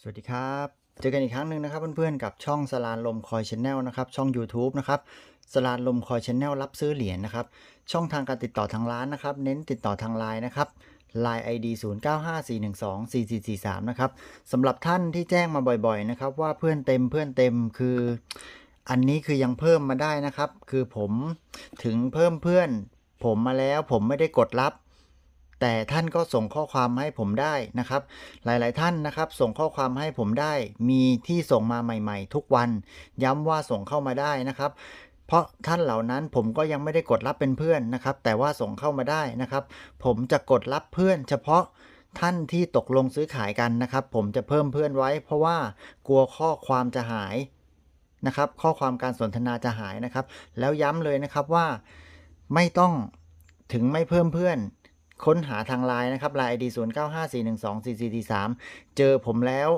สวัสดีครับ เจอกันอีกครั้งหนึ่งนะครับเพื่อนๆกับช่องสลานลมคอยชแนลนะครับช่อง YouTube นะครับสลานลมคอยชแนลรับซื้อเหรียญนะครับช่องทางการติดต่อทางร้านนะครับ เน้นติดต่อทางไลน์นะครับ Line ID 0954124443นะครับสำหรับท่านที่แจ้งมาบ่อยๆนะครับว่าเพื่อนเต็มเพื่อนเต็มคือ อันนี้คือยังเพิ่มมาได้นะครับ คือผมถึงเพิ่มเพื่อน ผมมาแล้วผมไม่ได้กดรับ แต่ท่านก็ส่งข้อความให้ผมได้นะครับ หลายๆท่านนะครับ ส่งข้อความให้ผมได้ มีที่ส่งมาใหม่ ๆ ทุกวัน ย้ำว่าส่งเข้ามาได้นะครับ เพราะท่านเหล่านั้นผมก็ยังไม่ได้กดรับเป็นเพื่อนนะครับ แต่ว่าส่งเข้ามาได้นะครับ ผมจะกดรับเพื่อน เฉพาะท่านที่ตกลงซื้อขายกันนะครับ ผมจะเพิ่มเพื่อนไว้ เพราะว่ากลัวข้อความจะหายนะครับข้อความการสนทนาจะหายนะครับ แล้วย้ำเลยนะครับว่าไม่ต้องถึงไม่เพิ่มเพื่อน ค้นหาทางไลน์นะครับไลน์ ID 0 9 5 4 1 2 4 4 4 3 เจอผมแล้ว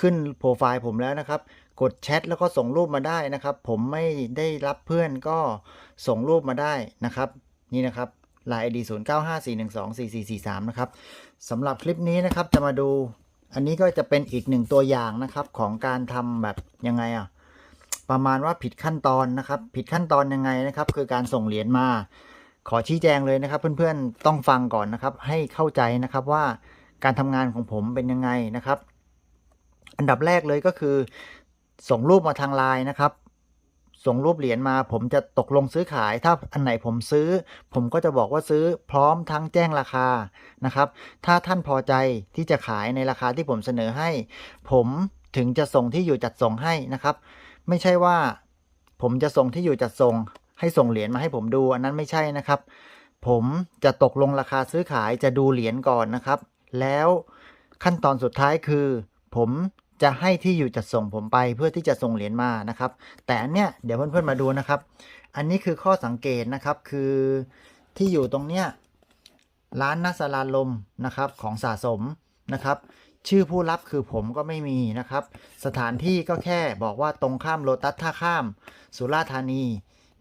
ขึ้นโปรไฟล์ผมแล้วนะครับ กดแชทแล้วก็ส่งรูปมาได้นะครับ ผมไม่ได้รับเพื่อนก็ส่งรูปมาได้นะครับ นี่นะครับไลน์ ID 0 9 5 4 1 2 4 4 4 3 นะครับสำหรับคลิปนี้นะครับจะมาดู อันนี้ก็จะเป็นอีกหนึ่งตัวอย่างนะครับของการทำแบบยังไงอะประมาณว่าผิดขั้นตอนนะครับ ผิดขั้นตอนยังไงนะครับ คือการส่งเหรียญมา ขอชี้แจงเลยนะครับ เพื่อนๆต้องฟังก่อนนะครับ ให้เข้าใจนะครับว่าการทำงานของผมเป็นยังไงนะครับ อันดับแรกเลยก็คือ ส่งรูปมาทางไลน์นะครับ ส่งรูปเหรียญมาผมจะตกลงซื้อขาย ถ้าอันไหนผมซื้อ ผมก็จะบอกว่าซื้อพร้อมทั้งแจ้งราคานะครับ ถ้าท่านพอใจที่จะขายในราคาที่ผมเสนอให้ ผมถึงจะส่งที่อยู่จัดส่งให้นะครับ ไม่ใช่ว่า ผมจะส่งที่อยู่จัดส่ง ให้ส่งเหรียญมาให้ผมดู อันนั้นไม่ใช่นะครับ ผมจะตกลงราคาซื้อขายจะดูเหรียญก่อนนะครับ แล้วขั้นตอนสุดท้ายคือ ผมจะให้ที่อยู่จัดส่งผมไปเพื่อที่จะส่งเหรียญมานะครับ แต่อันเนี้ยเดี๋ยวเพื่อนๆมาดูนะครับ อันนี้คือข้อสังเกตนะครับคือที่อยู่ตรงเนี้ยร้านนัสลาลมนะครับของสะสมนะครับชื่อผู้รับคือผมก็ไม่มีนะครับ สถานที่ก็แค่บอกว่าตรงข้ามโลตัสท่าข้าม สุราษฎร์ธานี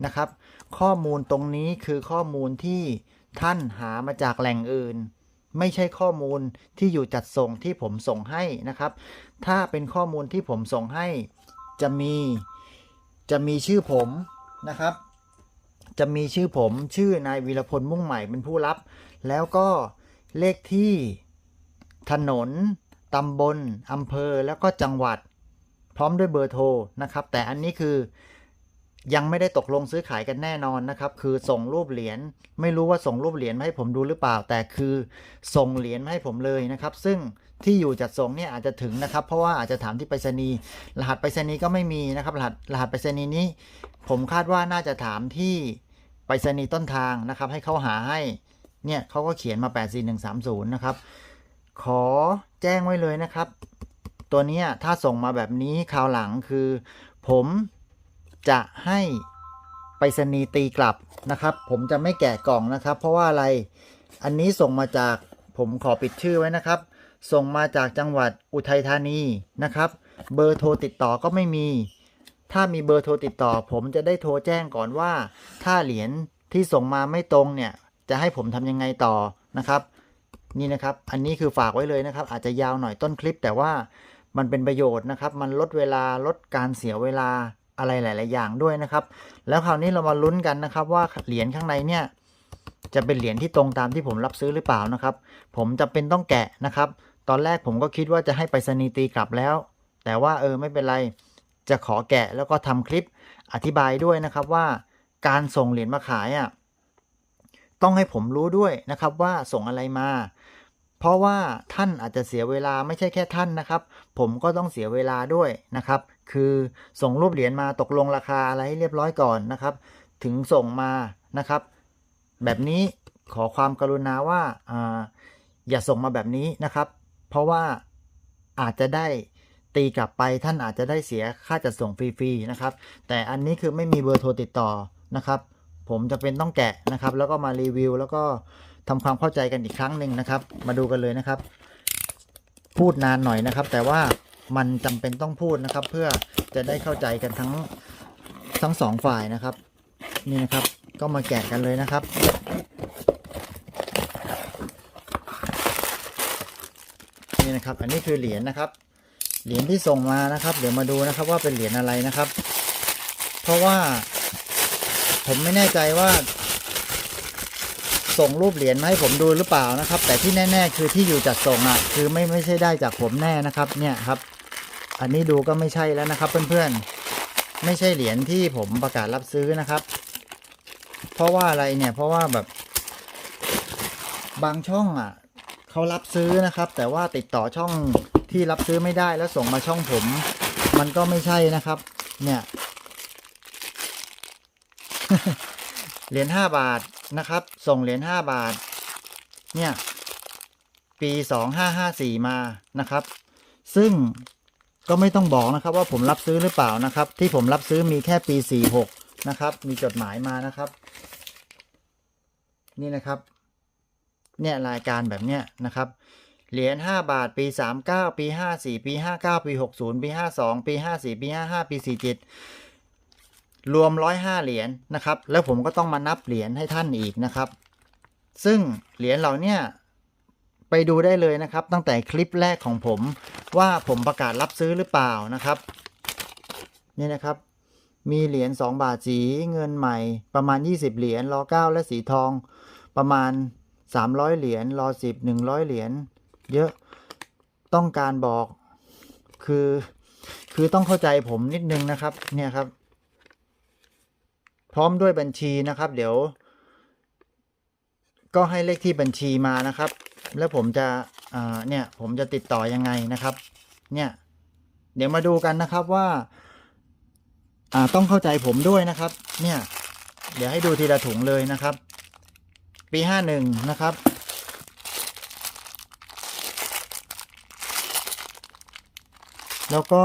นะครับ ข้อมูลตรงนี้คือข้อมูลที่ท่านหามาจากแหล่งอื่น ไม่ใช่ข้อมูลที่อยู่จัดส่งที่ผมส่งให้นะครับ ถ้าเป็นข้อมูลที่ผมส่งให้ จะมีจะมีชื่อผมนะครับ จะมีชื่อผมชื่อนายวีรพลมุ่งใหม่เป็นผู้รับ แล้วก็เลขที่ถนนตำบลอำเภอแล้วก็จังหวัด พร้อมด้วยเบอร์โทรนะครับ แต่อันนี้คือ ยังไม่ได้ตกลงซื้อขายกันแน่นอนนะครับ คือส่งรูปเหรียญไม่รู้ว่าส่งรูปเหรียญมาให้ผมดูหรือเปล่า แต่คือส่งเหรียญมาให้ผมเลยนะครับ ซึ่งที่อยู่จัดส่งเนี่ยอาจจะถึงนะครับ เพราะว่าอาจจะถามที่ไปรษณีย์รหัสไปรษณีย์ก็ไม่มีนะครับ รหัสรหัสไปรษณีย์นี้ ผมคาดว่าน่าจะถามที่ไปรษณีย์ต้นทางนะครับ ให้เขาหาให้เนี่ยเขาก็เขียนมา 84130 นะครับ ขอแจ้งไว้เลยนะครับ ตัวนี้ถ้าส่งมาแบบนี้คราวหลังคือ ผม จะให้ไปรษณีย์ตีกลับนะครับ ผมจะไม่แกะกล่องนะครับ เพราะว่าอะไรอันนี้ส่งมาจากผมขอปิดชื่อไว้นะครับ ส่งมาจากจังหวัดอุทัยธานีนะครับ เบอร์โทรติดต่อก็ไม่มี ถ้ามีเบอร์โทรติดต่อ ผมจะได้โทรแจ้งก่อนว่า ถ้าเหรียญที่ส่งมาไม่ตรงเนี่ย จะให้ผมทำยังไงต่อนะครับ นี่นะครับ อันนี้คือฝากไว้เลยนะครับ อาจจะยาวหน่อยต้นคลิป แต่ว่ามันเป็นประโยชน์นะครับ มันลดเวลาลดการเสียเวลา อะไรหลาย ๆ อย่างด้วยนะครับ แล้วคราวนี้เรามาลุ้นกันนะครับว่าเหรียญข้างในเนี่ยจะเป็นเหรียญที่ตรงตามที่ผมรับซื้อหรือเปล่านะครับ ผมจะเป็นต้องแกะนะครับ ตอนแรกผมก็คิดว่าจะให้ไปรษณีย์ตีกลับแล้ว แต่ว่าเออไม่เป็นไรจะขอแกะแล้วก็ทำคลิปอธิบายด้วยนะครับว่าการส่งเหรียญมาขายอะต้องให้ผมรู้ด้วยนะครับว่าส่งอะไรมา เพราะว่าท่านอาจจะเสียเวลาไม่ใช่แค่ท่านนะครับ ผมก็ต้องเสียเวลาด้วยนะครับ คือส่งรูปเหรียญมาตกลงราคาอะไรให้เรียบร้อยก่อนนะครับ ถึงส่งมานะครับ แบบนี้ขอความกรุณาว่าอ่าอย่าส่งมาแบบนี้นะครับ เพราะว่าอาจจะได้ตีกลับไปท่านอาจจะได้เสียค่าจัดส่งฟรีๆนะครับ แต่อันนี้คือไม่มีเบอร์โทรติดต่อนะครับ ผมจะเป็นต้องแกะนะครับ แล้วก็มารีวิว แล้วก็ทำความเข้าใจกันอีกครั้งหนึ่งนะครับ มาดูกันเลยนะครับ พูดนานหน่อยนะครับ แต่ว่า มันจำเป็นต้องพูดนะครับ เพื่อจะได้เข้าใจกันทั้งทั้งสองฝ่ายนะครับ นี่นะครับก็มาแกะกันเลยนะครับ นี่นะครับ อันนี้คือเหรียญนะครับ เหรียญที่ส่งมานะครับ เดี๋ยวมาดูนะครับว่าเป็นเหรียญอะไรนะครับ เพราะว่าผมไม่แน่ใจว่า ส่งรูปเหรียญมาให้ผมดูหรือเปล่านะครับ แต่ที่แน่ ๆ คือที่อยู่จัดส่งอะคือไม่ไม่ใช่ได้จากผมแน่นะครับ เนี่ยครับ อันนี้ดูก็ไม่ใช่แล้วนะครับ เพื่อนๆ ไม่ใช่เหรียญที่ผมประกาศรับซื้อนะครับ เพราะว่าอะไรเนี่ย เพราะว่าแบบ บางช่องอะเขารับซื้อนะครับ แต่ว่าติดต่อช่องที่รับซื้อไม่ได้แล้วส่งมาช่องผม มันก็ไม่ใช่นะครับ เนี่ยเหรียญห้าบาทนะครับ ส่งเหรียญห้าบาท เนี่ย ปีสองห้าห้าสี่มานะครับ ซึ่ง ก็ไม่ต้องบอกนะครับว่าผมรับซื้อหรือเปล่านะครับ ที่ผมรับซื้อมีแค่ปีสี่หกนะครับ มีจดหมายมานะครับ นี่นะครับ เนี่ยรายการแบบเนี้ยนะครับเหรียญ5บาทปี 39 ปี 54 ปี 59 ปี 60 ปี 52 ปี 54 ปี 55 ปี 47 รวม 105 เหรียญนะครับ แล้วผมก็ต้องมานับเหรียญให้ท่านอีกนะครับ ซึ่งเหรียญเหล่าเนี้ย ไปดูได้เลยนะครับ ตั้งแต่คลิปแรกของผมว่าผมประกาศรับซื้อหรือเปล่านะครับนี่นะครับมีเหรียญ2บาทสีเงินใหม่ประมาณ 20 เหรียญรอ9และสีทอง ประมาณ 300 เหรียญรอ10 100 เหรียญเยอะต้องการบอกคือคือต้องเข้าใจผมนิดนึงนะครับเนี่ยครับ พร้อมด้วยบัญชีนะครับ เดี๋ยว ก็ให้เลขที่บัญชีมานะครับ แล้วผมจะเนี่ยผมจะติดต่อยังไงนะครับ เนี่ย เดี๋ยวมาดูกันนะครับว่าต้องเข้าใจผมด้วยนะครับ เนี่ย เดี๋ยวให้ดูทีละถุงเลยนะครับ ปีห้าหนึ่งนะครับ แล้วก็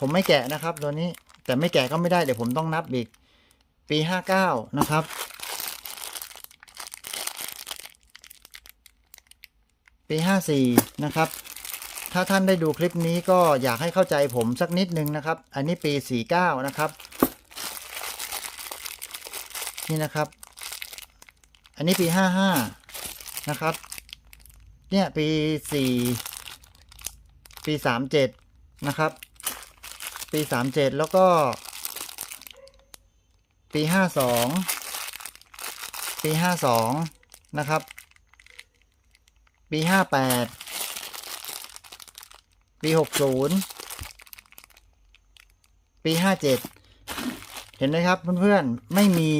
ผมไม่แกะนะครับ ตัวนี้แต่ไม่แกะก็ไม่ได้เดี๋ยวผมต้องนับอีก ปีห้าเก้านะครับ ปีห้าสี่นะครับ ถ้าท่านได้ดูคลิปนี้ก็อยากให้เข้าใจผมสักนิดนึงนะครับ อันนี้ปีสี่เก้านะครับ นี่นะครับ อันนี้ปีห้าห้านะครับ เนี่ยปีสี่ปีสามเจ็ดนะครับ ปีสามเจ็ดแล้วก็ ปีห้าสองปีห้าสองนะครับ ปีห้าแปดปีหกศูนย์ปีห้าเจ็ดเห็นไหมครับเพื่อนๆไม่มี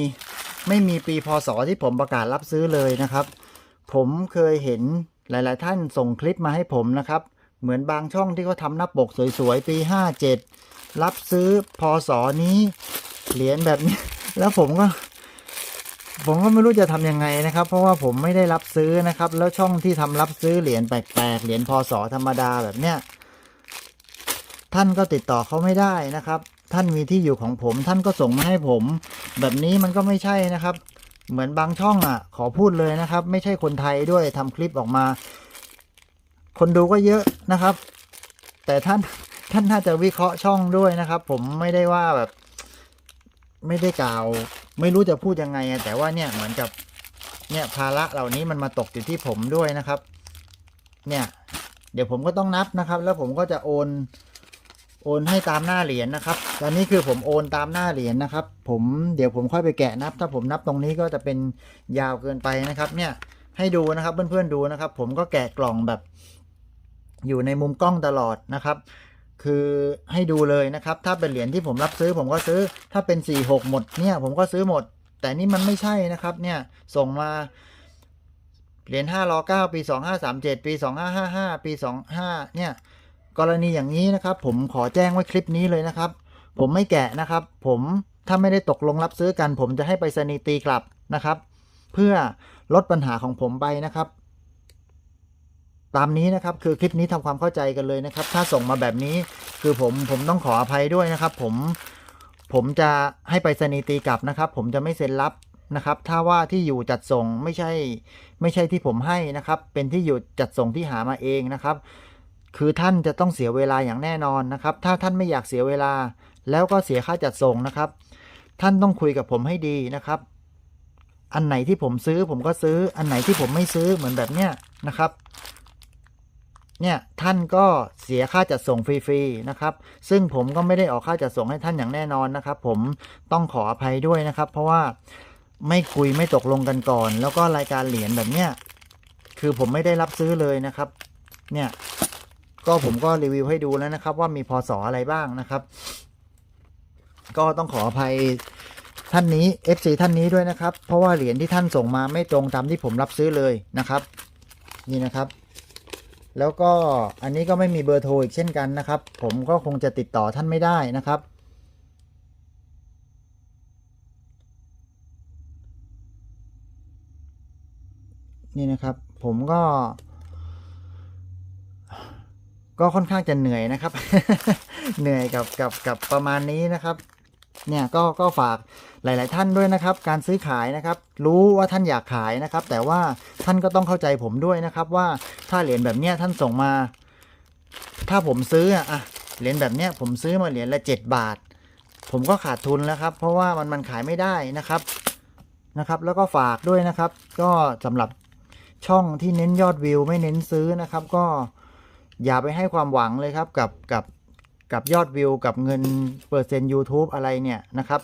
ไม่มีปีพศที่ผมประกาศรับซื้อเลยนะครับ ผมเคยเห็นหลาย ๆ ท่านส่งคลิปมาให้ผมนะครับ เหมือนบางช่องที่เขาทำหน้าปกสวย ๆ ปี 57 รับซื้อพศนี้เหรียญแบบนี้ แล้วผมก็ ผมก็ไม่รู้จะทำยังไงนะครับ เพราะว่าผมไม่ได้รับซื้อนะครับ แล้วช่องที่ทำรับซื้อเหรียญแปลกๆเหรียญพศธรรมดาแบบเนี้ยท่านก็ติดต่อเขาไม่ได้นะครับ ท่านมีที่อยู่ของผม ท่านก็ส่งมาให้ผม แบบนี้มันก็ไม่ใช่นะครับ เหมือนบางช่องอะ ขอพูดเลยนะครับ ไม่ใช่คนไทยด้วยทำคลิปออกมา คนดูก็เยอะนะครับ แต่ท่านท่านน่าจะวิเคราะห์ช่องด้วยนะครับ ผมไม่ได้ว่าแบบ ไม่ได้กล่าว ไม่รู้จะพูดยังไงอะแต่ว่าเนี่ยเหมือนกับเนี่ยภาระเหล่านี้มันมาตกอยู่ที่ผมด้วยนะครับ เนี่ยเดี๋ยวผมก็ต้องนับนะครับ แล้วผมก็จะโอนโอนให้ตามหน้าเหรียญนะครับ ตอนนี้คือผมโอนตามหน้าเหรียญนะครับ ผมเดี๋ยวผมค่อยไปแกะนับ ถ้าผมนับตรงนี้ก็จะเป็นยาวเกินไปนะครับ เนี่ยให้ดูนะครับเพื่อนๆดูนะครับ ผมก็แกะกล่องแบบ อยู่ในมุมกล้องตลอดนะครับ คือให้ดูเลยนะครับ ถ้าเป็นเหรียญที่ผมรับซื้อผมก็ซื้อ ถ้าเป็น4ี่หกหมดเนี่ยผมก็ซื้อหมด แต่นี่มันไม่ใช่นะครับเนี่ยส่งมาเหรียญห้ารอเก้าปีสองห้าสามเจ็ดปีสองห้าห้าห้าปีสองห้าเนี่ย กรณีอย่างนี้นะครับ ผมขอแจ้งไว้คลิปนี้เลยนะครับ ผมไม่แกะนะครับ ผมถ้าไม่ได้ตกลงรับซื้อกัน ผมจะให้ไปรษณีตีกลับนะครับ เพื่อลดปัญหาของผมไปนะครับ ตามนี้นะครับคือคลิปนี้ทำความเข้าใจกันเลยนะครับ ถ้าส่งมาแบบนี้คือผมผมต้องขออภัยด้วยนะครับ ผมผมจะให้ไปรษณีตีกลับนะครับ ผมจะไม่เซ็นรับนะครับ ถ้าว่าที่อยู่จัดส่งไม่ใช่ไม่ใช่ที่ผมให้นะครับ เป็นที่อยู่จัดส่งที่หามาเองนะครับ คือท่านจะต้องเสียเวลาอย่างแน่นอนนะครับ ถ้าท่านไม่อยากเสียเวลา แล้วก็เสียค่าจัดส่งนะครับ ท่านต้องคุยกับผมให้ดีนะครับ อันไหนที่ผมซื้อผมก็ซื้ออันไหนที่ผมไม่ซื้อเหมือนแบบเนี้ยนะครับ เนี่ยท่านก็เสียค่าจัดส่งฟรีๆนะครับ ซึ่งผมก็ไม่ได้ออกค่าจัดส่งให้ท่านอย่างแน่นอนนะครับ ผมต้องขออภัยด้วยนะครับ เพราะว่าไม่คุยไม่ตกลงกันก่อน แล้วก็รายการเหรียญแบบเนี้ยคือผมไม่ได้รับซื้อเลยนะครับ เนี่ยก็ผมก็รีวิวให้ดูแล้วนะครับ ว่ามีพศอะไรบ้างนะครับ ก็ต้องขออภัยท่านนี้ FC ท่านนี้ด้วยนะครับ เพราะว่าเหรียญที่ท่านส่งมาไม่ตรงตามที่ผมรับซื้อเลยนะครับ นี่นะครับ แล้วก็อันนี้ก็ไม่มีเบอร์โทรอีกเช่นกันนะครับ ผมก็คงจะติดต่อท่านไม่ได้นะครับ นี่นะครับผมก็ ก็ค่อนข้างจะเหนื่อยนะครับ เหนื่อยกับกับกับประมาณนี้นะครับ เนี่ยก็ก็ฝากหลาย ๆ ท่านด้วยนะครับ การซื้อขายนะครับ รู้ว่าท่านอยากขายนะครับ แต่ว่าท่านก็ต้องเข้าใจผมด้วยนะครับ ว่าถ้าเหรียญแบบเนี้ยท่านส่งมา ถ้าผมซื้ออะอะเหรียญแบบเนี้ยผมซื้อมาเหรียญละเจ็ดบาท ผมก็ขาดทุนแล้วครับ เพราะว่ามันมันขายไม่ได้นะครับนะครับ แล้วก็ฝากด้วยนะครับ ก็สำหรับช่องที่เน้นยอดวิวไม่เน้นซื้อนะครับ ก็อย่าไปให้ความหวังเลยครับกับกับ กับยอดวิว กับเงินเปอร์เซ็นต์ YouTube อะไรเนี่ยนะครับ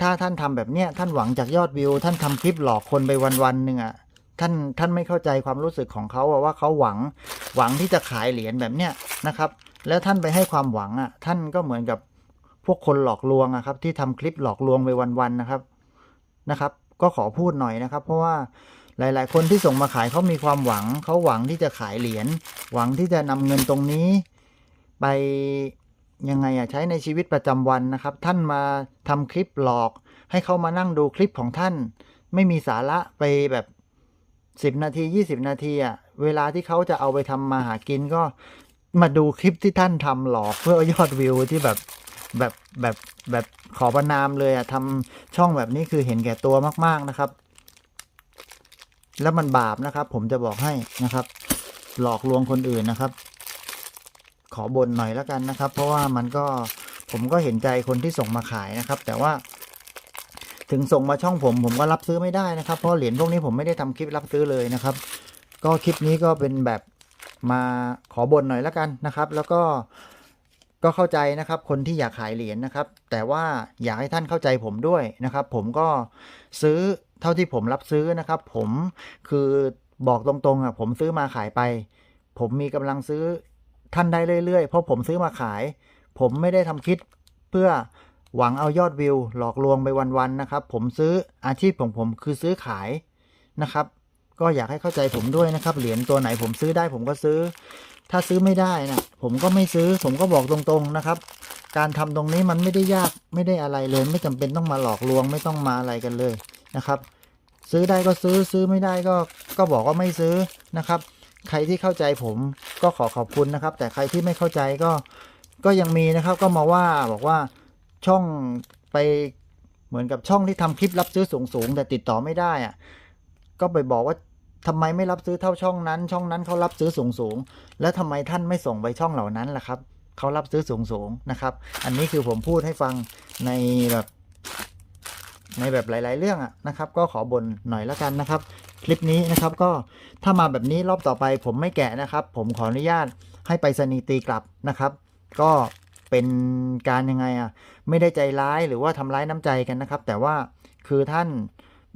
ถ้าท่านทำแบบเนี้ยท่านหวังจากยอดวิว ท่านทำคลิปหลอกคนไปวันๆหนึ่งอะ่ะท่านท่านไม่เข้าใจความรู้สึกของเขาอะว่าเขาหวังหวังที่จะขายเหรียญแบบเนี้ยนะครับ แล้วท่านไปให้ความหวังอะ่ะ ท่านก็เหมือนกับพวกคนหลอกลวงอะครับ ที่ทำคลิปหลอกลวงไปวันๆนะครับนะครับ ก็ขอพูดหน่อยนะครับ เพราะว่าหลาย ๆ คนที่ส่งมาขายเขามีความหวังเขาหวังที่จะขายเหรียญหวังที่จะนำเงินตรงนี้ ไปยังไงอะใช้ในชีวิตประจำวันนะครับ ท่านมาทำคลิปหลอก ให้เขามานั่งดูคลิปของท่าน ไม่มีสาระไปแบบสิบนาทียี่สิบนาทีอะเวลาที่เขาจะเอาไปทำมาหากินก็มาดูคลิปที่ท่านทำหลอกเพื่อยอดวิวที่แบบแบบแบบแบบขอประนามเลยอะทำช่องแบบนี้คือเห็นแก่ตัวมากๆนะครับ แล้วมันบาปนะครับ ผมจะบอกให้นะครับ หลอกลวงคนอื่นนะครับ ขอบ่นหน่อยแล้วกันนะครับ เพราะว่ามันก็ผมก็เห็นใจคนที่ส่งมาขายนะครับ แต่ว่า ถึงส่งมาช่องผม ผมก็รับซื้อไม่ได้นะครับ เพราะเหรียญพวกนี้ผมไม่ได้ทำคลิปรับซื้อเลยนะครับ ก็คลิปนี้ก็เป็นแบบมาขอบ่นหน่อยแล้วกันนะครับ แล้วก็ก็เข้าใจนะครับ คนที่อยากขายเหรียญนะครับ แต่ว่าอยากให้ท่านเข้าใจผมด้วยนะครับ ผมก็ซื้อเท่าที่ผมรับซื้อนะครับ ผมคือบอกตรงๆอะผมซื้อมาขายไป ผมมีกำลังซื้อ ท่านได้เรื่อยๆ เพราะผมซื้อมาขาย ผมไม่ได้ทำคลิปเพื่อหวังเอายอดวิว หลอกลวงไปวันๆนะครับ ผมซื้ออาชีพของผมคือซื้อขายนะครับ ก็อยากให้เข้าใจผมด้วยนะครับ เหรียญตัวไหนผมซื้อได้ผมก็ซื้อ ถ้าซื้อไม่ได้นะผมก็ไม่ซื้อ ผมก็บอกตรงๆนะครับ การทำตรงนี้มันไม่ได้ยากไม่ได้อะไรเลย ไม่จำเป็นต้องมาหลอกลวงไม่ต้องมาอะไรกันเลยนะครับ ซื้อได้ก็ซื้อซื้อไม่ได้ก็ก็บอกว่าไม่ซื้อนะครับ ใครที่เข้าใจผมก็ขอขอบคุณนะครับ แต่ใครที่ไม่เข้าใจก็ก็ยังมีนะครับ ก็มาว่าบอกว่าช่องไปเหมือนกับช่องที่ทำคลิปรับซื้อสูงๆแต่ติดต่อไม่ได้อะก็ไปบอกว่าทำไมไม่รับซื้อเท่าช่องนั้น ช่องนั้นเขารับซื้อสูงๆแล้วทำไมท่านไม่ส่งไปช่องเหล่านั้นล่ะครับเขารับซื้อสูงๆนะครับ อันนี้คือผมพูดให้ฟังในแบบในแบบหลาย ๆ เรื่องอะนะครับ ก็ขอบ่นหน่อยแล้วกันนะครับ คลิปนี้นะครับก็ถ้ามาแบบนี้รอบต่อไปผมไม่แกะนะครับ ผมขออนุญาตให้ไปสนีตีกลับนะครับ ก็เป็นการยังไงอะไม่ได้ใจร้ายหรือว่าทำร้ายน้ำใจกันนะครับ แต่ว่าคือท่าน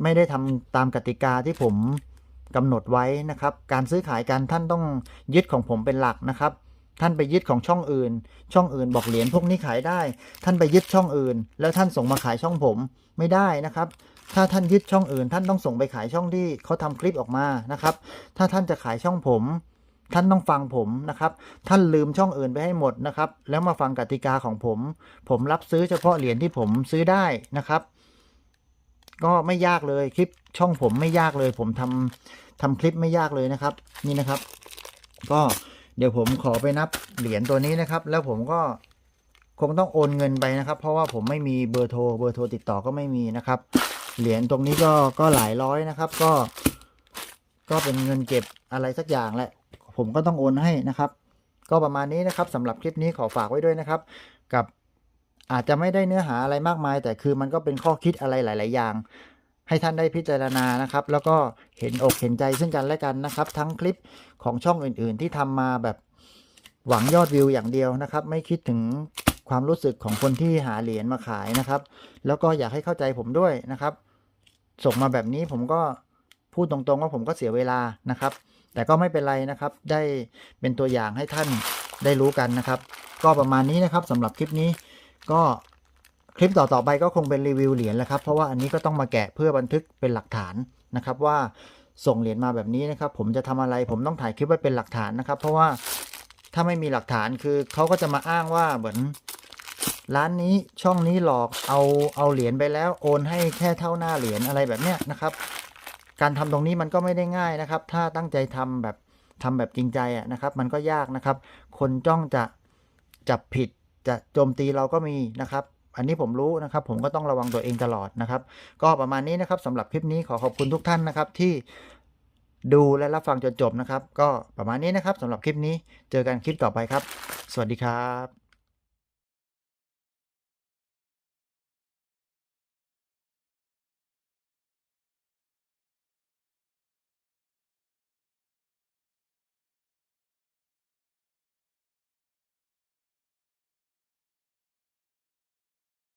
ไม่ได้ทำตามกติกาที่ผมกำหนดไว้นะครับ การซื้อขายกันท่านต้องยึดของผมเป็นหลักนะครับ ท่านไปยึดของช่องอื่น ช่องอื่นบอกเหรียญพวกนี้ขายได้ ท่านไปยึดช่องอื่น แล้วท่านส่งมาขายช่องผมไม่ได้นะครับ ถ้าท่านยึดช่องอื่น ท่านต้องส่งไปขายช่องที่เขาทำคลิปออกมานะครับ ถ้าท่านจะขายช่องผม ท่านต้องฟังผมนะครับ ท่านลืมช่องอื่นไปให้หมดนะครับ แล้วมาฟังกติกาของผม ผมรับซื้อเฉพาะเหรียญที่ผมซื้อได้นะครับ ก็ไม่ยากเลยคลิปช่องผมไม่ยากเลย ผมทำทำคลิปไม่ยากเลยนะครับ นี่นะครับ ก็เดี๋ยวผมขอไปนับเหรียญตัวนี้นะครับ แล้วผมก็คงต้องโอนเงินไปนะครับ เพราะว่าผมไม่มีเบอร์โทรเบอร์โทรติดต่อก็ไม่มีนะครับ เหรียญตรงนี้ก็ก็หลายร้อยนะครับ ก็ ก็เป็นเงินเก็บอะไรสักอย่างแหละ ผมก็ต้องโอนให้นะครับ ก็ประมาณนี้นะครับสำหรับคลิปนี้ขอฝากไว้ด้วยนะครับ กับอาจจะไม่ได้เนื้อหาอะไรมากมาย แต่คือมันก็เป็นข้อคิดอะไรหลาย ๆ อย่าง ให้ท่านได้พิจารณานะครับ แล้วก็เห็นอกเห็นใจซึ่งกันและกันนะครับ ทั้งคลิปของช่องอื่น ๆ ที่ทำมาแบบหวังยอดวิวอย่างเดียวนะครับ ไม่คิดถึงความรู้สึกของคนที่หาเหรียญมาขายนะครับ แล้วก็อยากให้เข้าใจผมด้วยนะครับ ส่งมาแบบนี้ผมก็พูดตรงๆว่าผมก็เสียเวลานะครับ แต่ก็ไม่เป็นไรนะครับ ได้เป็นตัวอย่างให้ท่านได้รู้กันนะครับ ก็ประมาณนี้นะครับสำหรับคลิปนี้ ก็คลิปต่อๆไปก็คงเป็นรีวิวเหรียญแหละครับ เพราะว่าอันนี้ก็ต้องมาแกะเพื่อบันทึกเป็นหลักฐานนะครับ ว่าส่งเหรียญมาแบบนี้นะครับ ผมจะทำอะไร ผมต้องถ่ายคลิปไว้เป็นหลักฐานนะครับ เพราะว่าถ้าไม่มีหลักฐานคือเขาก็จะมาอ้างว่าเหมือน ร้านนี้ช่องนี้หลอกเอาเอาเหรียญไปแล้วโอนให้แค่เท่าหน้าเหรียญอะไรแบบเนี้ยนะครับ การทำตรงนี้มันก็ไม่ได้ง่ายนะครับ ถ้าตั้งใจทำแบบทำแบบจริงใจอะนะครับ มันก็ยากนะครับ คนจ้องจะจับผิดจะโจมตีเราก็มีนะครับ อันนี้ผมรู้นะครับ ผมก็ต้องระวังตัวเองตลอดนะครับ ก็ประมาณนี้นะครับสำหรับคลิปนี้ขอขอบคุณทุกท่านนะครับที่ดูและรับฟังจนจบนะครับ ก็ประมาณนี้นะครับสำหรับคลิปนี้เจอกันคลิปต่อไปครับ สวัสดีครับ